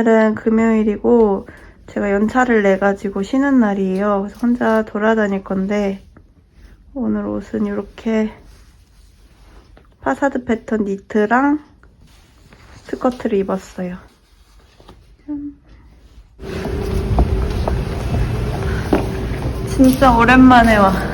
오늘은 금요일이고 제가 연차를 내가지고 쉬는 날이에요. 그래서 혼자 돌아다닐 건데 오늘 옷은 이렇게 파사드 패턴 니트랑 스커트를 입었어요. 짠. 진짜 오랜만에 와.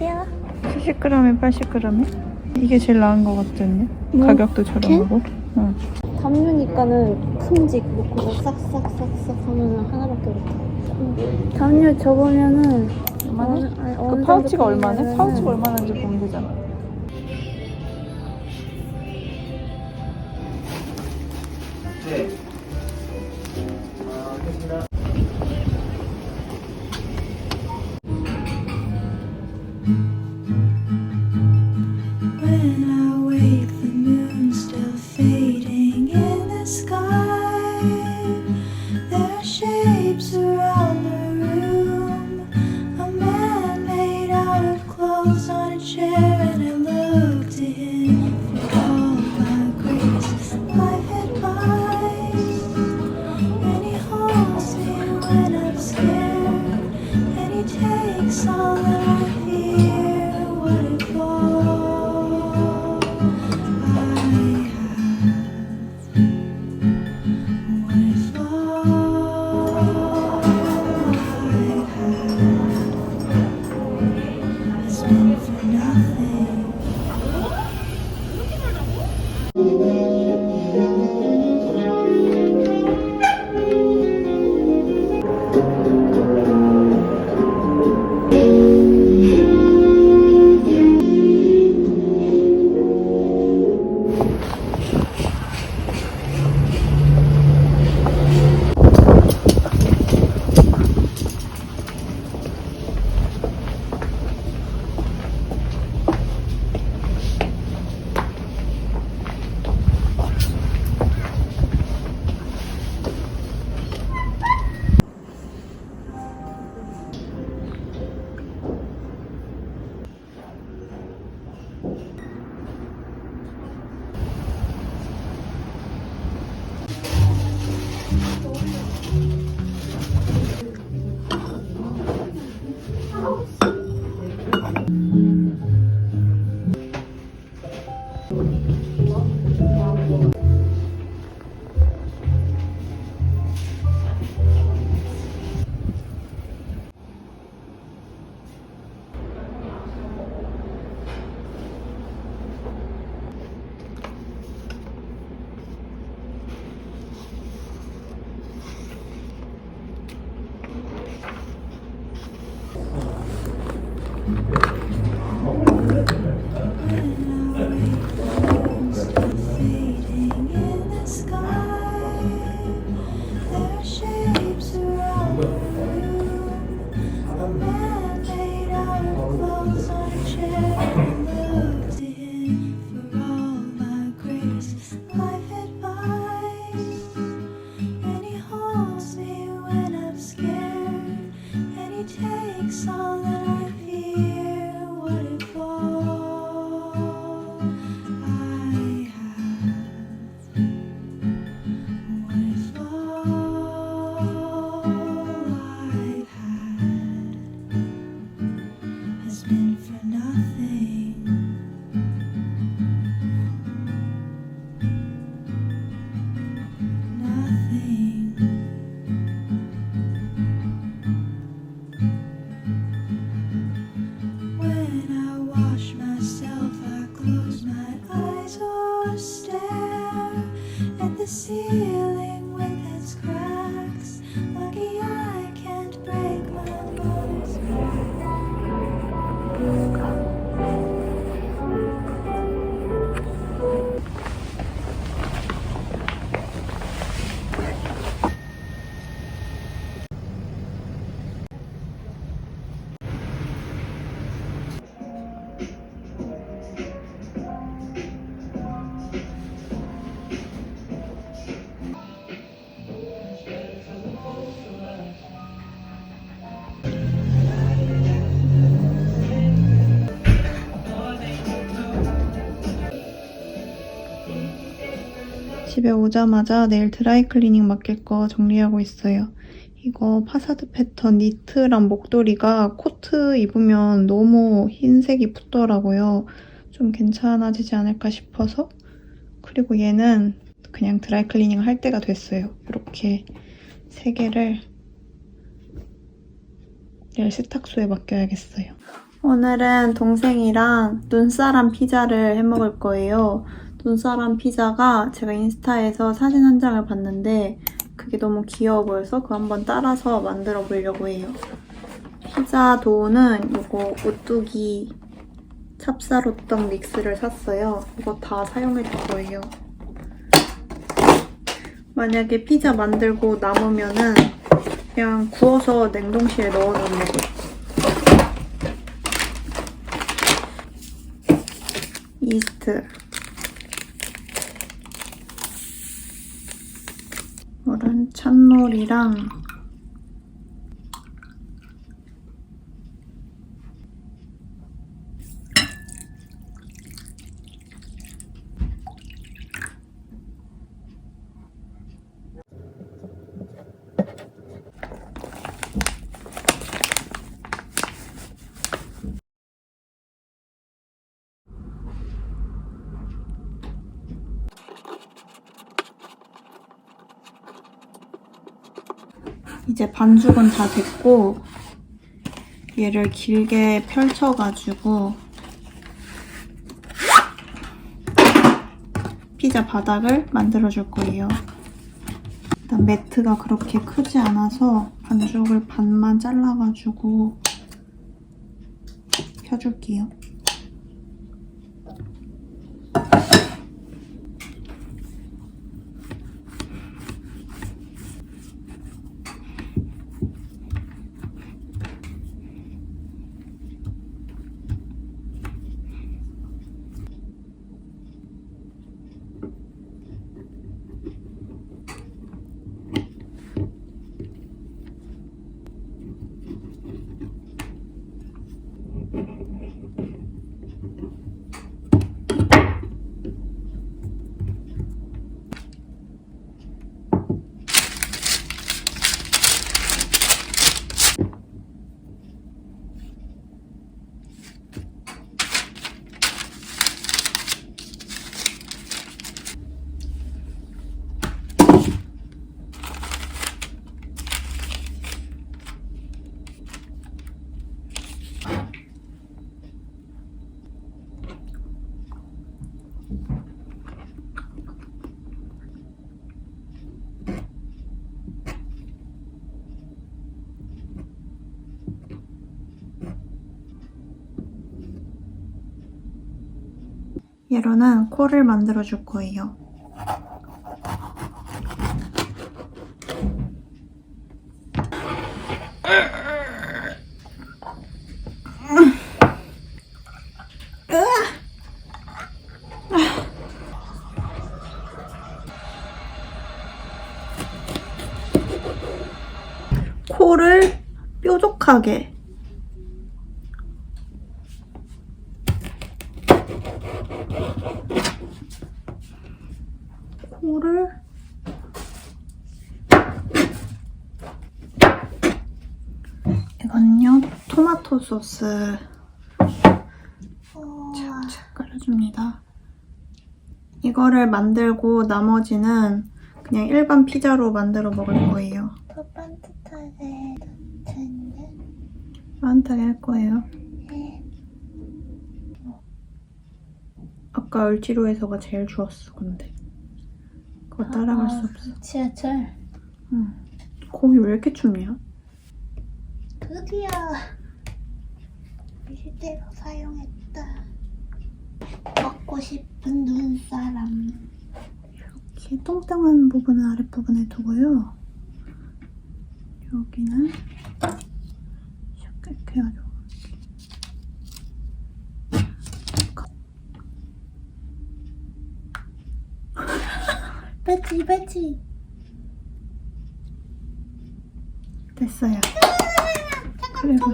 안녕하세요. 70g에 80g에? 이게 제일 나은 것 같은데? 뭐? 가격도 저렴하고. 응. 담요니까는 큼직 놓고 싹싹싹싹 하면은 하나밖에 못해. 담요 접으면은 얼마나? 그 파우치가 얼마네? 파우치가 얼마나인지 보면 되잖아. In the sky. 집에 오자마자 내일 드라이클리닝 맡길 거 정리하고 있어요. 이거 파사드 패턴 니트랑 목도리가 코트 입으면 너무 흰색이 붙더라고요. 좀 괜찮아지지 않을까 싶어서. 그리고 얘는 그냥 드라이클리닝 할 때가 됐어요. 이렇게 세 개를 내일 세탁소에 맡겨야겠어요. 오늘은 동생이랑 눈사람 피자를 해 먹을 거예요. 눈사람 피자가 제가 인스타에서 사진 한 장을 봤는데 그게 너무 귀여워 보여서 그거 한번 따라서 만들어 보려고 해요. 피자 도우는 이거 오뚜기 찹쌀호떡 믹스를 샀어요. 이거 다 사용해 줄 거예요. 만약에 피자 만들고 남으면은 그냥 구워서 냉동실에 넣어 놓으려고요. 이스트 물은 찬물이랑 이제 반죽은 다 됐고 얘를 길게 펼쳐가지고 피자 바닥을 만들어줄 거예요. 일단 매트가 그렇게 크지 않아서 반죽을 반만 잘라가지고 펴줄게요. 얘로는 코를 만들어 줄 거예요. 코를 뾰족하게 코를 이거는요 토마토 소스 착착 깔아줍니다 이거를 만들고 나머지는 그냥 일반 피자로 만들어 먹을 거예요 더 반듯하게 할 거예요 네. 아까 을지로에서가 제일 좋았어 근데 그거 따라갈 수 없어 지하철. 응. 거기 왜 이렇게 춥냐? 드디어 실제로 사용했다. 먹고 싶은 눈사람. 이렇게 똥땅한 부분은 아랫부분에 두고요. 여기는 이렇게 해가지고 배치 배치. 됐어요. 그리고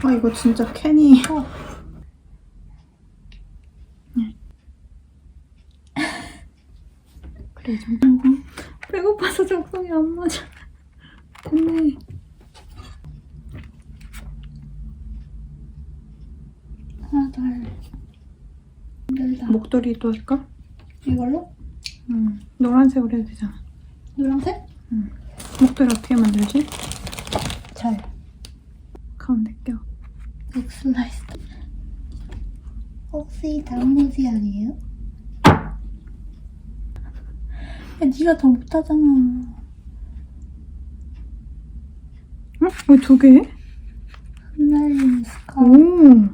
코아 이거 진짜 캔이. 그래 좀 배고파서 적성이 안 맞아. 됐네. 하나 더 할래. 힘들다. 목도리도 할까? 이걸로? 응 노란색으로 해도 되잖아 노란색? 목도리 어떻게 만들지? 잘. 가운데 껴 엑슬라이스. 혹시 단무지 아니에요? 야, 네가 더 못하잖아. 응? 왜두 개? 흩날리는 스카. 오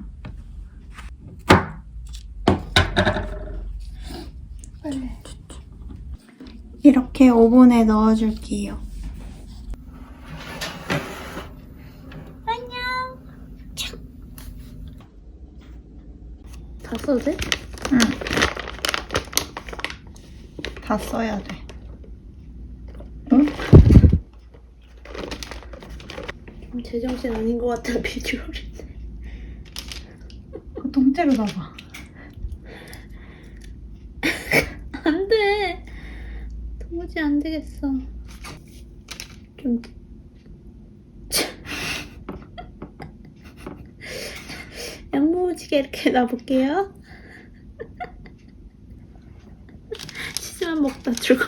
빨리. 이렇게 오븐에 넣어줄게요 다 써도 돼? 응. 다 써야 돼. 응? 좀 제정신 아닌 것 같은 비주얼인데. 그 통째로 넣어봐. 안 돼. 도무지 안 되겠어. 좀. 양무지게 이렇게 놔볼게요. 치즈만 먹다 죽어.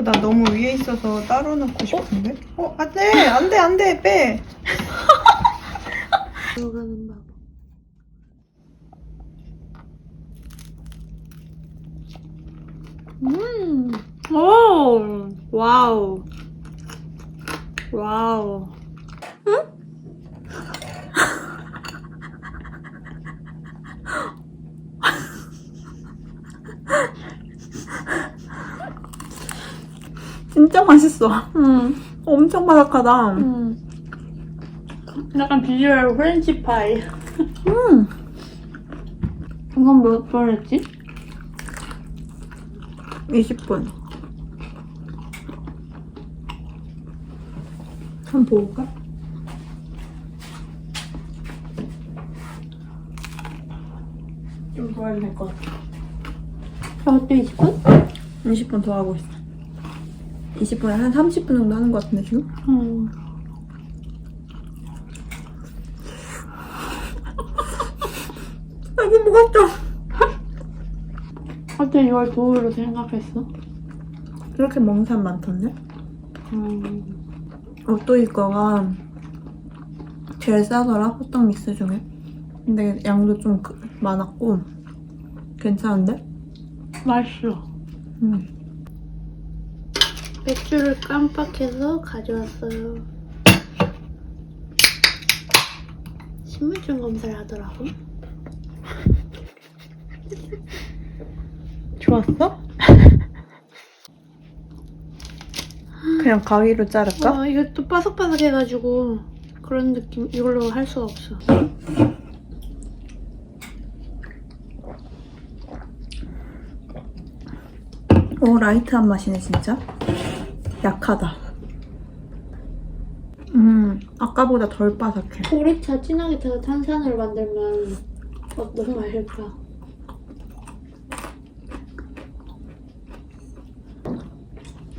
그나 너무 위에 있어서 따로 넣고 싶은데? 어, 안 돼! 안 돼, 안 돼! 빼! 들어가는 법. 음, 오, 와우, 와우. 진짜 맛있어. 음, 엄청 바삭하다. 음. 약간 비주얼 프렌치 파이. 음. 이건 몇 번 했지? 20분. 한번 볼까? 좀 더 해야 될것 같아. 저것도 20분? 20분 더 하고 있어. 20분에 한 30분 정도 하는 것 같은데, 지금? 음. 아기 먹었다. 어때 이걸 도우로 생각했어? 이렇게 먹는 사람 많던데? 음. 오또이 거가 제일 싸더라, 호떡 믹스 중에. 근데 양도 좀 그- 많았고, 괜찮은데? 맛있어. 음. 맥주를 깜빡해서 가져왔어요. 신분증 검사를 하더라고. 좋았어? 그냥 가위로 자를까? 와, 이게 또 바삭바삭해가지고 그런 느낌 이걸로 할 수가 없어. 오, 라이트한 맛이네, 진짜. 약하다. 음, 아까보다 덜 바삭해. 보리차 진하게 타서 탄산으로 만들면 어떤 맛일까?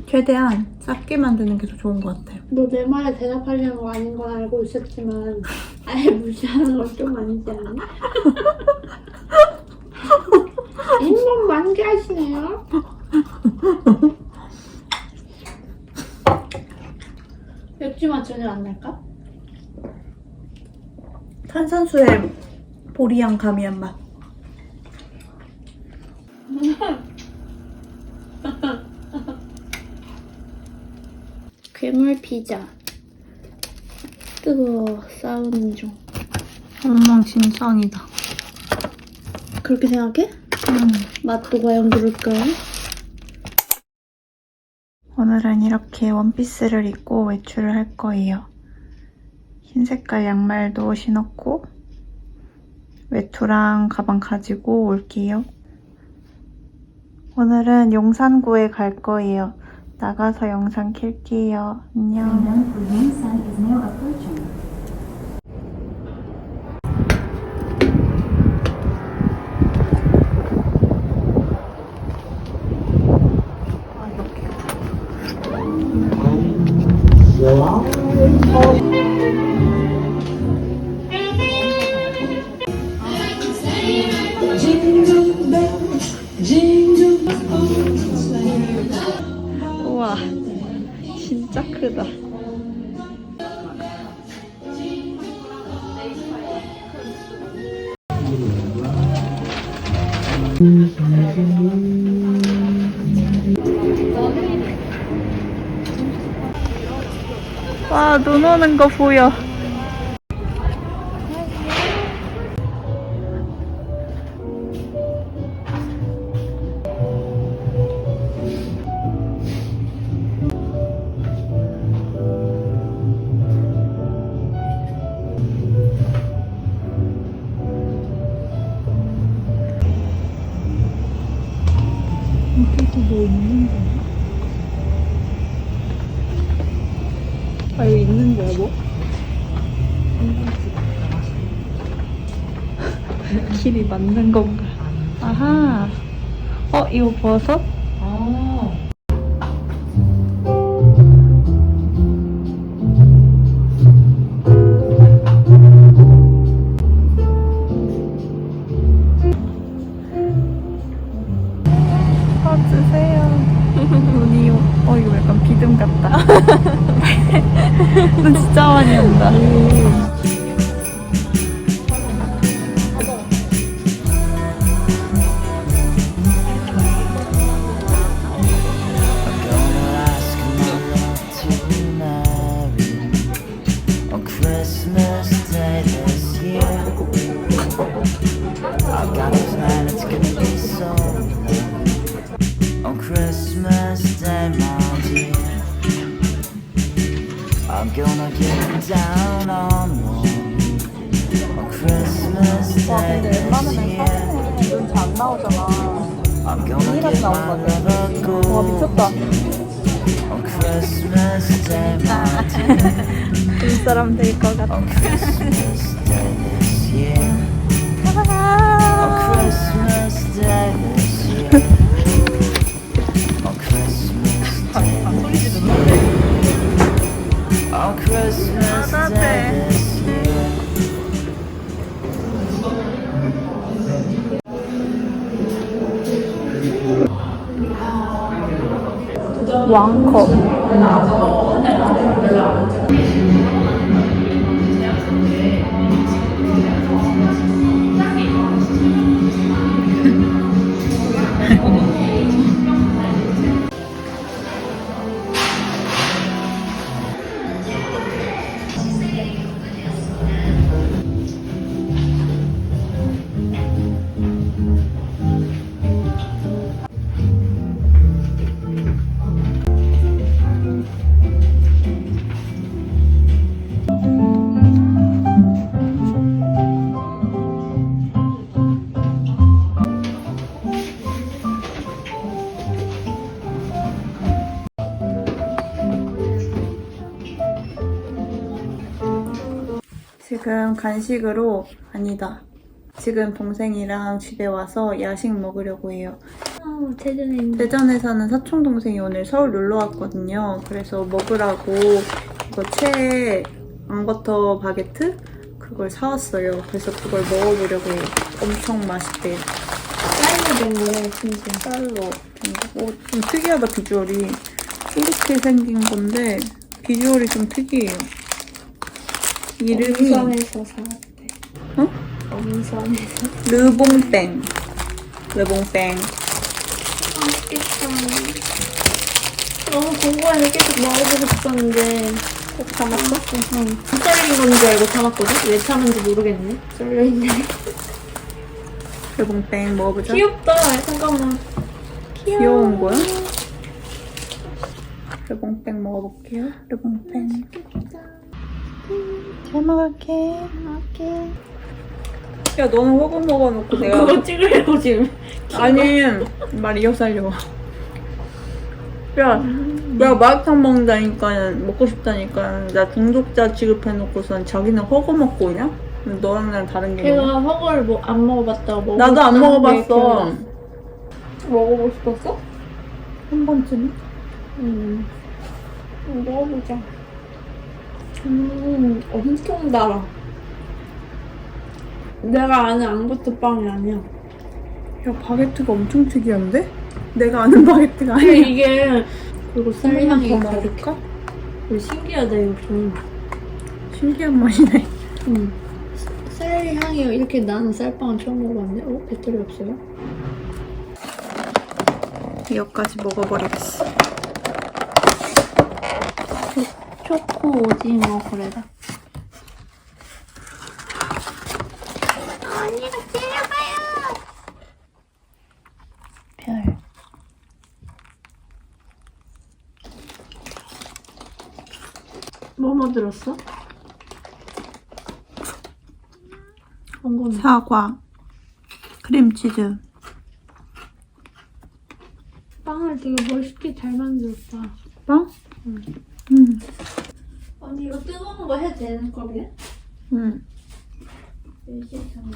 최대한 작게 만드는 게 더 좋은 것 같아요. 너내 말에 대답하려는 거 아닌 건 알고 있었지만 아예 무시하는 건 좀 아니지 않니? 인간 만개하시네요. 맛 전혀 안 날까? 탄산수에 보리향 가미한 맛. 괴물 피자. 뜨거워 싸우는 중. 엉망진창이다. 그렇게 생각해? 음. 맛도 과연 그럴까? 오늘은 이렇게 원피스를 입고 외출을 할 거예요. 흰 색깔 양말도 신었고 외투랑 가방 가지고 올게요. 오늘은 용산구에 갈 거예요. 나가서 영상 킬게요. 안녕. 우와, 와, 눈 오는 맞는 건가? 아하. 어, 이거 버섯? 퍼주세요. 눈이, 어, 이거 약간 비듬 같다. 눈 진짜 많이 온다. This year. 눈잘안 나오잖아. A go. 와, 미쳤다. 눈사람 될 것 같아. Year. On 网口。 지금 간식으로 아니다. 지금 동생이랑 집에 와서 야식 먹으려고 해요. 아, 대전에 대전에 사는 사촌 동생이 오늘 서울 놀러 왔거든요. 그래서 먹으라고 이거 최 앙버터 바게트 그걸 사왔어요. 그래서 그걸 먹어보려고 해요. 엄청 맛있대요. 쌀로 된 거예요, 진짜. 쌀로 된 거. 오, 좀 특이하다 비주얼이. 이렇게 생긴 건데 비주얼이 좀 특이해요. 이름이 엄선에서 사왔대. 어? 엄선에서. 르봉땡. 르봉땡. 맛있겠다. 너무 궁금해서 계속 먹어보고 싶었는데 꼭 담았어? 응. 썰린 건줄 알고 담았거든? 왜 참은지 모르겠네. 썰려있네. 르봉땡 먹어보자. 귀엽다. 잠깐만. 귀여운 거야? 르봉땡 먹어볼게요. 르봉땡. 잘 먹을게. 이렇게. 야 너는 허거 먹어놓고 내가 그거 찍으려고 지금. 아니 말 이어살려 야, 야 마라탕 먹는다니까 먹고 싶다니까 나 중독자 취급해놓고선 자기는 허거 먹고 있냐? 너랑 나랑 다른 게 걔가 허거를 뭐 안 먹어봤다고 먹어. 나도 안 먹어봤어 먹어보고 싶었어? 한 번쯤 음. 먹어보자. 음, 엄청 달아. 내가 아는 앙버터 빵이 아니야. 야 바게트가 엄청 특이한데? 내가 아는 바게트가 근데 아니야 이게 그리고 쌀한 향이 번만 더 먹을까? 신기하다 이거 좀. 신기한 맛이네 음. 쌀 향이 이렇게 나는 쌀빵은 처음 먹어봤는데, 어? 배터리 없어요? 이거까지 먹어버리겠어 초코 오징어 그래다. 언니가 때려봐요. 별. 뭐뭐 들었어? 사과 크림치즈 빵을 되게 멋있게 잘 만들었다. 빵? 응. 언니 이거 뜨거운 거 해도 되는 거래? 응. 일시잖아.